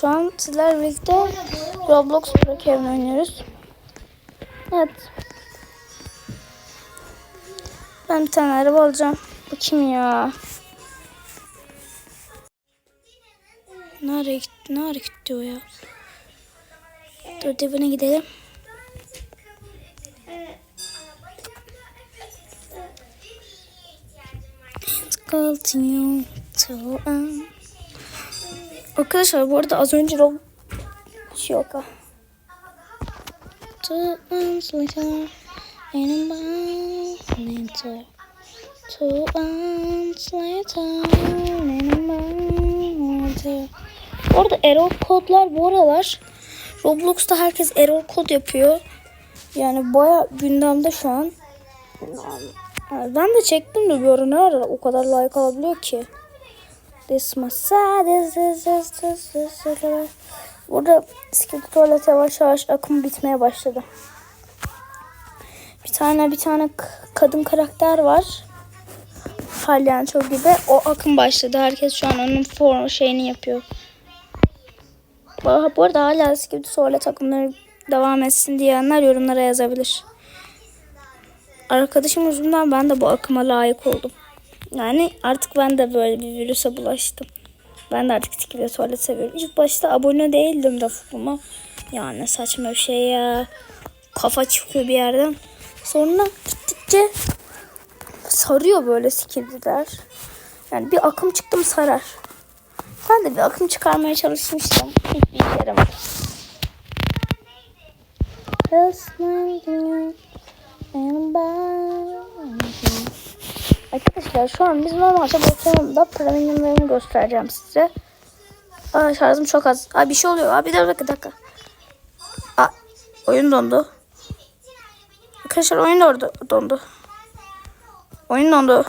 Şu an sizlerle birlikte Roblox Brookhaven oynuyoruz. Evet. Ben bir tane araba alacağım. Bu kim ya? Nereye gitti? Nereye gitti o ya? Dur dibine gidelim. It's continue to end. Arkadaşlar bu arada az önce Rob... Şey yok ha. Two months later, and later. Two months later, and later. Bu error kodlar bu aralar Roblox'ta herkes error kod yapıyor. Yani baya gündemde şu an. Ben de çektim de bir ara o kadar like alabiliyor ki. This is this is this is this Burada skip tuvalet yavaş yavaş akım bitmeye başladı. Bir tane bir tane kadın karakter var. Palyanço gibi. O akım başladı. Herkes şu an onun form şeyini yapıyor. Bu arada hala skip tuvalet akımları devam etsin diyenler yorumlara yazabilir. Arkadaşım yüzünden ben de bu akıma layık oldum. Yani artık ben de böyle bir virüse bulaştım. Ben de artık ve tuvalet seviyorum. İlk başta abone değildim de ama yani saçma bir şey ya. Kafa çıkıyor bir yerden. Sonra gittikçe sarıyor böyle skibdiler. Yani bir akım çıktım sarar. Ben de bir akım çıkarmaya çalışmıştım. Hiçbir işe yaramadı. Arkadaşlar şu an biz normalde Batı'nda premiumlarını göstereceğim size. Aa şarjım çok az. Aa bir şey oluyor. Aa bir dakika dakika. Aa oyun dondu. Arkadaşlar oyun dondu. Oyun dondu.